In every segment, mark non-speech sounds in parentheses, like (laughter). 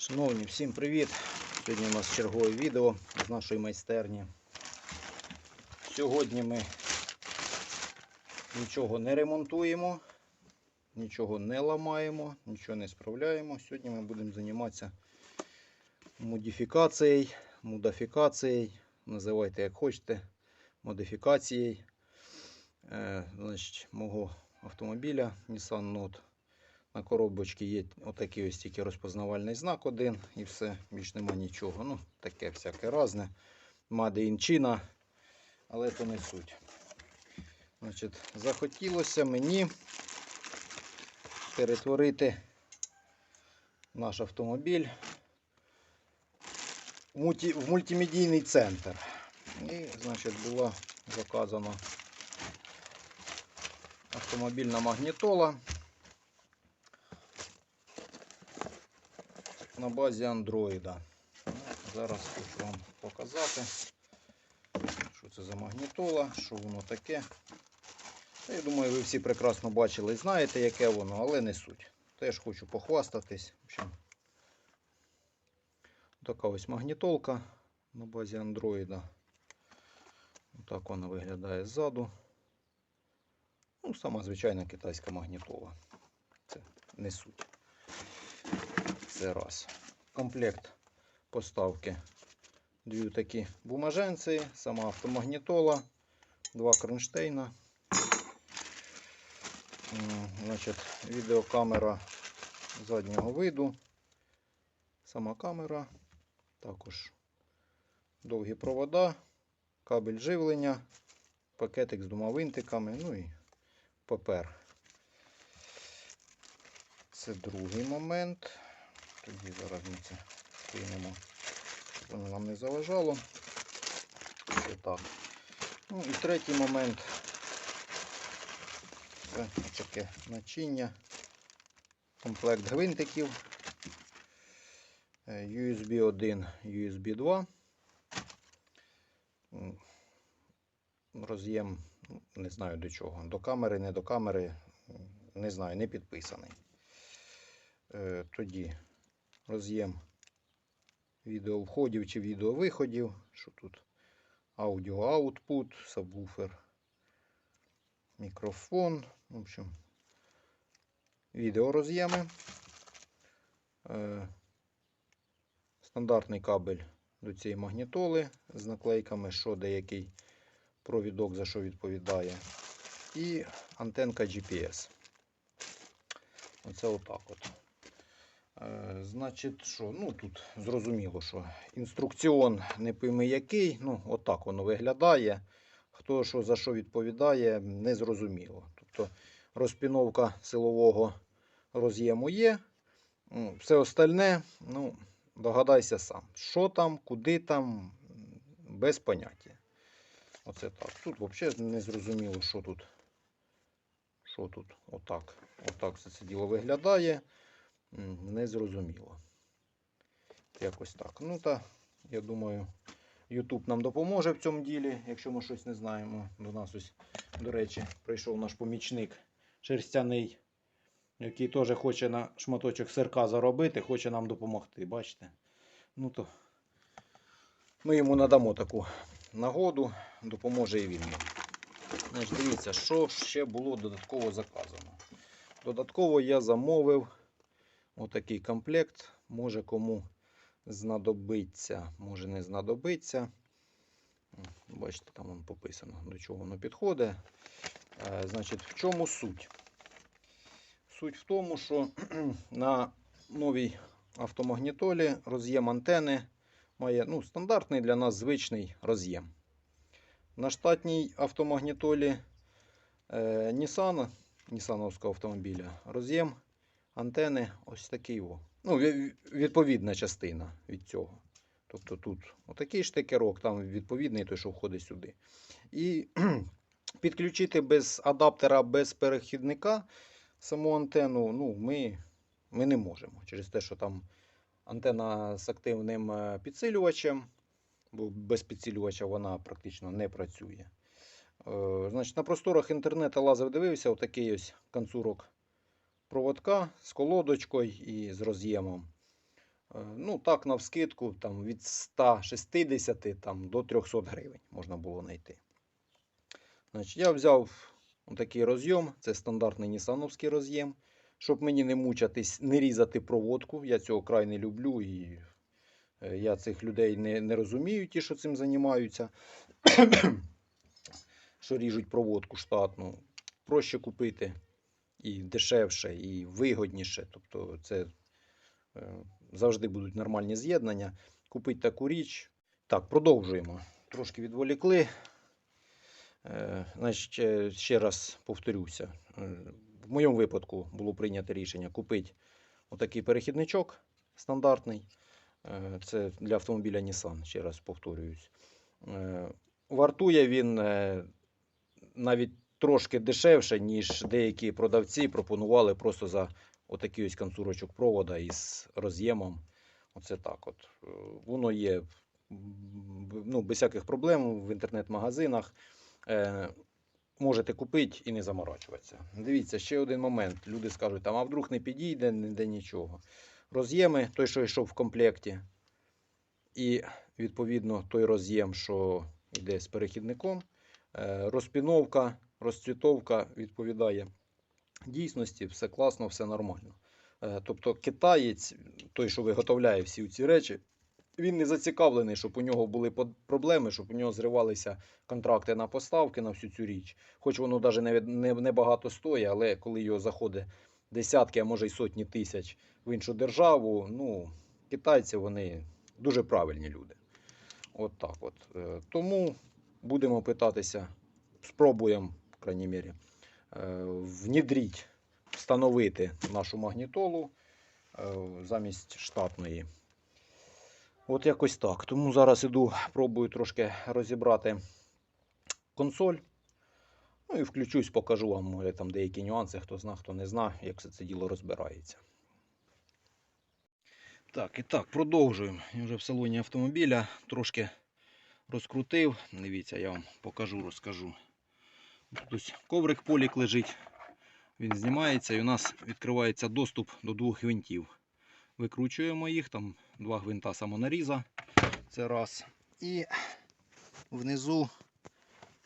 Шановні, всім привіт! Сьогодні у нас чергове відео з нашої майстерні. Сьогодні ми нічого не ремонтуємо, нічого не ламаємо, нічого не справляємо. Сьогодні ми будемо займатися модифікацією, модифікацією, називайте як хочете, модифікацією е, значить, мого автомобіля Nissan Note. На коробочці є отакий ось тільки розпознавальний знак один і все, більш нема нічого. Ну, таке всяке разне. In China, але то не суть. Значить, захотілося мені перетворити наш автомобіль в мультимедійний центр. І, значить, була заказана автомобільна магнітола. На базі Android. Зараз хочу вам показати, що це за магнітола, що воно таке. Я думаю, ви всі прекрасно бачили і знаєте, яке воно, але не суть. Теж хочу похвастатись. Така ось магнітолка на базі Android. Так вона виглядає ззаду. Ну, сама звичайна китайська магнітола. Це не суть. Це раз. Комплект поставки. Дві такі бумаженці, сама автомагнітола, два кронштейна. Значить, відеокамера заднього виду. Сама камера. Також довгі провода, кабель живлення, пакетик з двома винтиками, ну і папер. Це другий момент. Тоді зараз ми це кинемо, щоб воно нам не заважало. Це так. Ну і третій момент. Це таке начиння. Комплект гвинтиків. Е, USB 1, USB 2. Роз'єм, не знаю до чого. До камери, не до камери, не знаю, не підписаний. Е, Тоді роз'єм відеовходів чи відеовиходів. Що тут? Аудіо аутпут, сабвуфер, мікрофон. В общем, відеороз'єми. Е, Стандартний кабель до цієї магнітоли з наклейками, що деякий провідок за що відповідає. І антенка GPS. Оце отак от. Е, Значить, що, ну тут зрозуміло, що інструкціон не пойми який, ну отак воно виглядає. Хто що за що відповідає, не зрозуміло. Тобто розпіновка силового роз'єму є. Все остальне, ну, догадайся сам. Що там, куди там, без поняття. Оце так. Тут взагалі не зрозуміло, що тут. Що тут? Отак. Отак це діло виглядає. М, Незрозуміло. Якось так. Ну та, я думаю, YouTube нам допоможе в цьому ділі, якщо ми щось не знаємо. До нас ось, до речі, прийшов наш помічник шерстяний, який теж хоче на шматочок сирка заробити, хоче нам допомогти. Бачите? Ну то ми йому надамо таку нагоду, допоможе і він. Значить, дивіться, що ще було додатково заказано. Додатково я замовив отакий комплект. Може кому знадобиться, може не знадобиться. Бачите, там воно пописано, до чого воно підходить. Е, Значить, в чому суть? Суть в тому, що (clears throat) на новій автомагнітолі роз'єм антени має ну, стандартний для нас звичний роз'єм. На штатній автомагнітолі е, Nissan, Нісановського автомобіля, роз'єм антени ось такий. О. Ну, відповідна частина від цього. Тобто тут отакий штекерок, там відповідний той, що входить сюди. І (clears throat) підключити без адаптера, без перехідника саму антенну ну, ми, ми не можемо. Через те, що там антенна з активним е, підсилювачем, бо без підсилювача вона практично не працює. Е, Значить, на просторах інтернету лазив дивився, отакий ось концурок проводка з колодочкою і з роз'ємом. Е, Ну, так, навскидку, там від 160 там, до 300 гривень можна було знайти. Значить, я взяв такий розйом, це стандартний нісановський роз'єм. Щоб мені не мучатись, не різати проводку. Я цього край не люблю і е, я цих людей не, не розумію, ті, що цим займаються. (coughs) що ріжуть проводку штатну. Проще купити і дешевше, і вигодніше. Тобто це е, завжди будуть нормальні з'єднання. Купити таку річ. Так, продовжуємо. Трошки відволікли. Е, Значить, е, ще раз повторюся. В моєму випадку було прийнято рішення купити отакий перехідничок стандартний. Це для автомобіля Nissan, ще раз повторююсь. Вартує він навіть трошки дешевше, ніж деякі продавці пропонували просто за отакий ось концурочок провода із роз'ємом. Оце так от. Е, Воно є ну, без всяких проблем в інтернет-магазинах. Е, можете купити і не заморачуватися. Дивіться, ще один момент. Люди скажуть, там, а вдруг не підійде, ніде нічого. Роз'єми, той, що йшов в комплекті, і відповідно той роз'єм, що йде з перехідником. Е, Розпіновка, розцвітовка відповідає дійсності, все класно, все нормально. Е, Тобто китаєць, той, що виготовляє всі ці речі, він не зацікавлений, щоб у нього були проблеми, щоб у нього зривалися контракти на поставки на всю цю річ. Хоч воно навіть не, багато стоїть, але коли його заходить десятки, а може й сотні тисяч в іншу державу, ну, китайці вони дуже правильні люди. От так от. Е, Тому будемо питатися, спробуємо, в крайній мірі, е, внідріть, встановити нашу магнітолу е, замість штатної. От якось так. Тому зараз іду, пробую трошки розібрати консоль. Ну і включусь, покажу вам може, там деякі нюанси, хто зна, хто не зна, як все це діло розбирається. Так, і так, продовжуємо. Я вже в салоні автомобіля трошки розкрутив. Дивіться, я вам покажу, розкажу. Тут коврик полік лежить. Він знімається і у нас відкривається доступ до двох гвинтів. Викручуємо їх, там два гвинта самонаріза. Це раз. І внизу,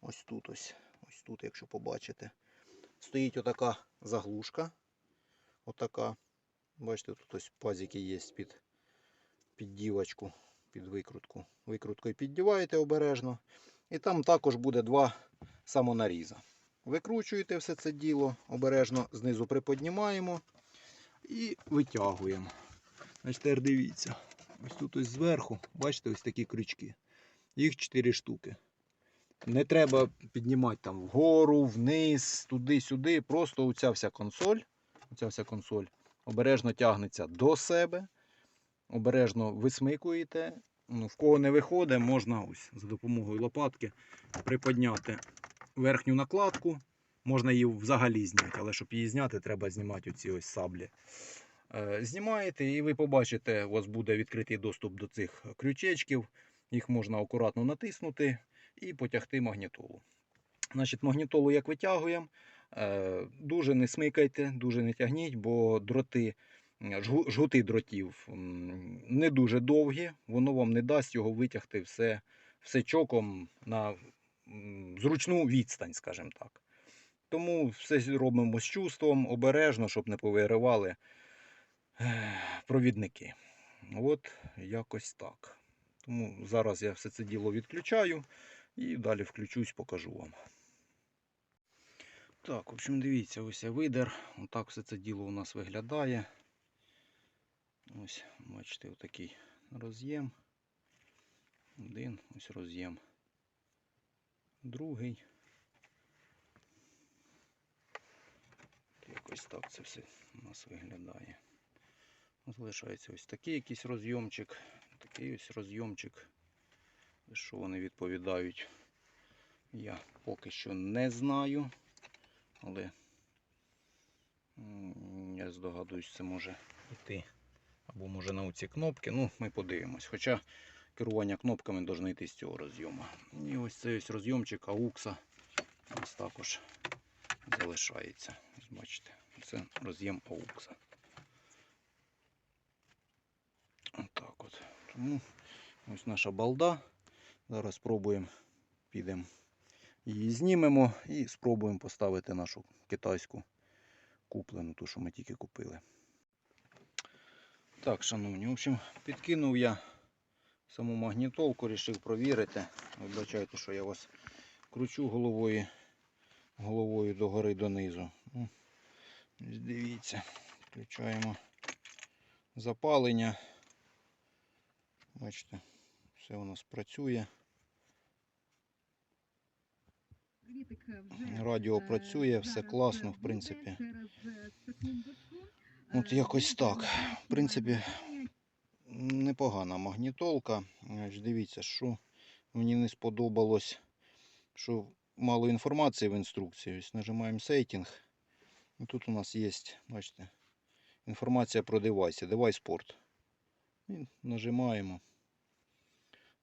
ось тут ось, ось тут, якщо побачите, стоїть отака заглушка. Отака. Бачите, тут ось пазики є під, під дівочку, під викрутку. Викруткою піддіваєте обережно. І там також буде два самонаріза. Викручуєте все це діло, обережно знизу приподнімаємо і витягуємо. Значить, тепер дивіться. Ось тут ось зверху, бачите, ось такі крючки. Їх 4 штуки. Не треба піднімати там вгору, вниз, туди-сюди. Просто оця вся консоль, оця вся консоль обережно тягнеться до себе, обережно висмикуєте. Ну, в кого не виходить, можна ось за допомогою лопатки приподняти верхню накладку. Можна її взагалі зняти, але щоб її зняти, треба знімати оці ось саблі. Е, Знімаєте і ви побачите, у вас буде відкритий доступ до цих крючечків. Їх можна акуратно натиснути і потягти магнітолу. Значить, магнітолу як витягуємо, е, дуже не смикайте, дуже не тягніть, бо дроти, жгути дротів не дуже довгі, воно вам не дасть його витягти все, все чоком на зручну відстань, скажімо так. Тому все робимо з чувством, обережно, щоб не повиривали провідники. От якось так. Тому зараз я все це діло відключаю і далі включусь, покажу вам. Так, в общем, дивіться, ось я видер. Отак все це діло у нас виглядає. Ось, бачите, отакий роз'єм. Один, ось роз'єм. Другий. Якось так це все у нас виглядає. Залишається ось такий якийсь розйомчик, такий ось розйомчик. Що вони відповідають, я поки що не знаю. Але я здогадуюсь, це може йти. Або може на оці кнопки. Ну, ми подивимось. Хоча керування кнопками повинно йти з цього розйому. І ось цей ось розйомчик у нас також залишається. Ось бачите, це роз'єм AUX. Отак от. Тому ось наша балда. Зараз спробуємо, підемо її знімемо і спробуємо поставити нашу китайську куплену, ту, що ми тільки купили. Так, шановні, в общем, підкинув я саму магнітолку, вирішив провірити. Вибачайте, що я вас кручу головою, головою догори донизу. Ну, дивіться, включаємо запалення. Бачите, все у нас працює. Радіо працює, все класно, в принципі. От якось так. В принципі, непогана магнітолка. Дивіться, що мені не сподобалось, що мало інформації в інструкції. Ось нажимаємо сейтінг. І тут у нас є, бачите, інформація про девайси. Девайс порт. І нажимаємо.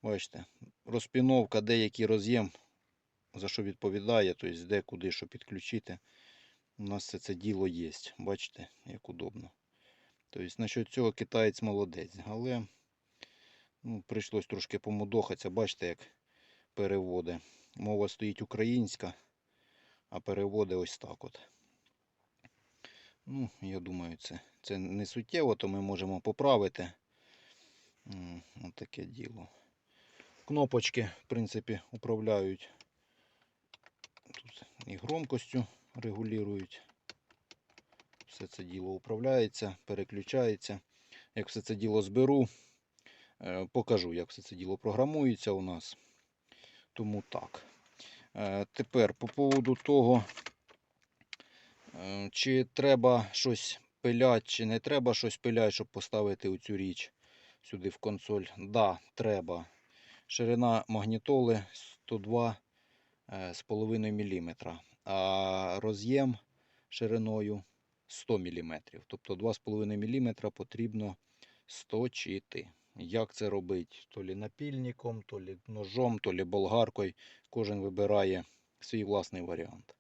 Бачите, розпіновка, де який роз'єм, за що відповідає, тобто де куди що підключити. У нас це, це діло є. Бачите, як удобно. Тобто, насчет цього китаєць молодець. Але ну, прийшлось трошки помудохатися. Бачите, як переводи. Мова стоїть українська, а переводи ось так от. Ну, я думаю, це, це не суттєво, то ми можемо поправити. Ось таке діло. Кнопочки, в принципі, управляють тут і громкостю регулюють. Все це діло управляється, переключається. Як все це діло зберу, е, покажу, як все це діло програмується у нас. Тому так. Е, Тепер по поводу того, е, чи треба щось пиляти, чи не треба щось пиляти, щоб поставити оцю річ сюди в консоль. Да, треба. Ширина магнітоли 102 е, з половиною мм, а роз'єм шириною 100 мм. Тобто 2,5 мм потрібно сточити. Як це робити? То лі напільником, то лі ножом, то лі болгаркою. Кожен вибирає свій власний варіант.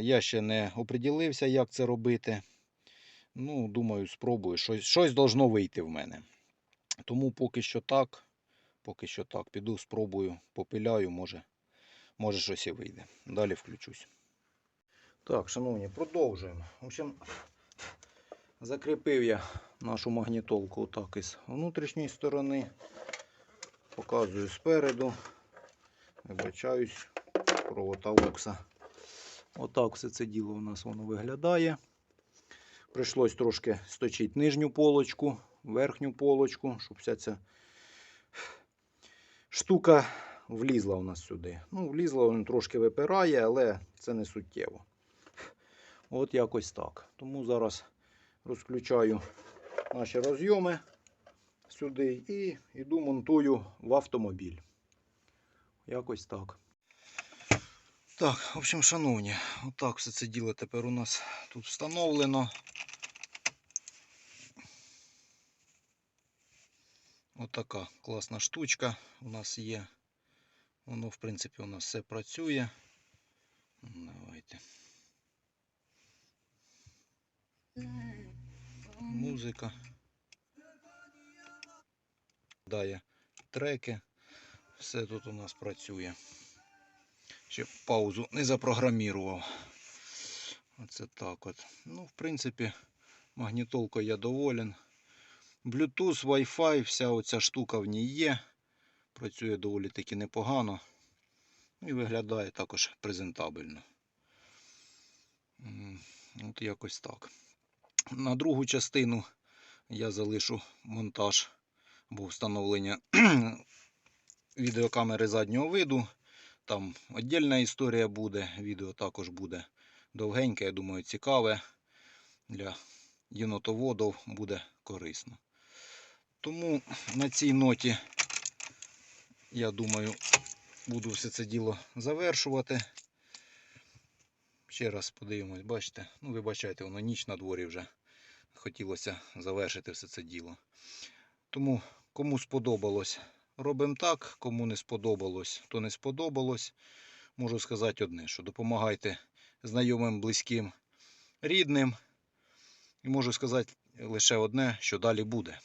Я ще не оприділився, як це робити. Ну, думаю, спробую. Щось, щось должно вийти в мене. Тому поки що так. Поки що так. Піду, спробую, попиляю, може, може щось і вийде. Далі включусь. Так, шановні, продовжуємо. В общем, закріпив я нашу магнітолку отак із внутрішньої сторони. Показую спереду. Вибачаюсь, провод аукса. Отак все це діло у нас воно виглядає. Прийшлось трошки сточити нижню полочку, верхню полочку, щоб вся ця штука влізла у нас сюди. Ну, влізла, він трошки випирає, але це не суттєво. От якось так. Тому зараз розключаю наші розйоми сюди і йду монтую в автомобіль. Якось так. Так, в общем, шановні, отак все це діло тепер у нас тут встановлено. Отака класна штучка у нас є. Воно, в принципі, у нас все працює. Давайте. Музика. Дає треки. Все тут у нас працює. Ще паузу не запрограмірував. Оце так от. Ну, в принципі, магнітолкою я доволен. Bluetooth, Wi-Fi, вся оця штука в ній є. Працює доволі таки непогано. І виглядає також презентабельно. От якось так. На другу частину я залишу монтаж або встановлення (clears throat) відеокамери заднього виду. Там віддільна історія буде, відео також буде довгеньке, я думаю, цікаве. Для єнотоводів буде корисно. Тому на цій ноті, я думаю, буду все це діло завершувати. Ще раз подивимось, бачите, ну вибачайте, воно ніч на дворі вже. Хотілося завершити все це діло. Тому кому сподобалось, робимо так, кому не сподобалось, то не сподобалось. Можу сказати одне, що допомагайте знайомим, близьким, рідним. І можу сказати лише одне, що далі буде.